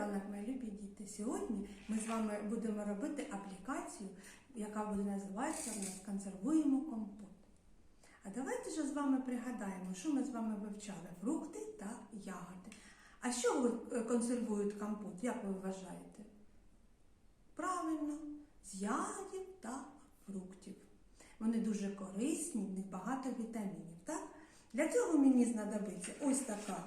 ранок, мої любі діти. Сьогодні ми з вами будемо робити аплікацію, яка буде називатися у нас консервуємо компот. А давайте ж з вами пригадаємо, що ми з вами вивчали фрукти та ягоди. А що е, консервують компот? Як ви вважаєте? Правильно, з ягодів та фруктів. Вони дуже корисні, в них багато вітамінів. Так? Для цього мені знадобиться ось така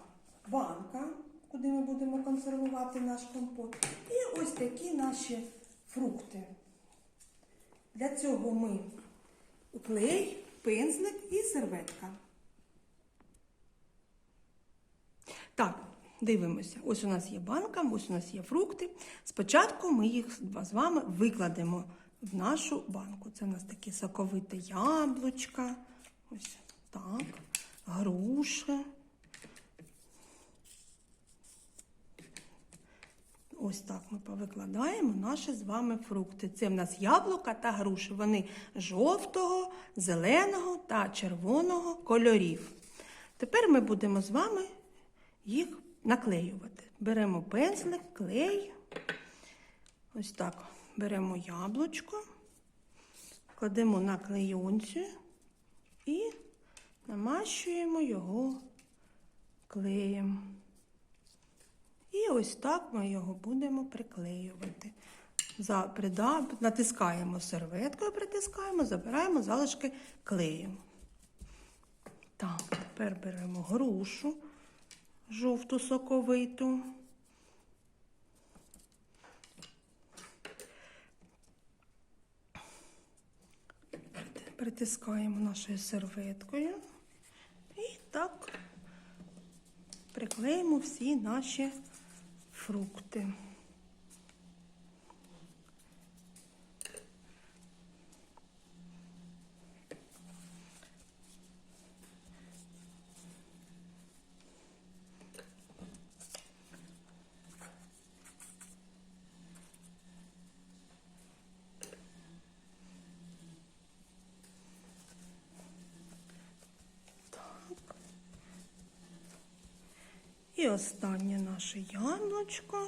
банка, куди ми будемо консервувати наш компот. І ось такі наші фрукти. Для цього ми клей, пензлик і серветка. Так, дивимося. Ось у нас є банка, ось у нас є фрукти. Спочатку ми їх з вами викладемо в нашу банку. Це у нас такі соковите яблучка. Ось так, груші. Ось так ми повикладаємо наші з вами фрукти. Це в нас яблука та груші. Вони жовтого, зеленого та червоного кольорів. Тепер ми будемо з вами їх наклеювати. Беремо пензлик, клей. Ось так беремо яблучко, кладемо на клейонцю і намащуємо його клеєм. І ось так ми його будемо приклеювати. За, прида, натискаємо серветкою, притискаємо, забираємо залишки клею. Так, тепер беремо грушу жовту соковиту. Притискаємо нашою серветкою і так приклеїмо всі наші фрукти. І останнє наше яблучко.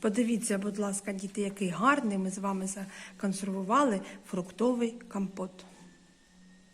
Подивіться, будь ласка, діти, який гарний ми з вами законсервували фруктовий компот.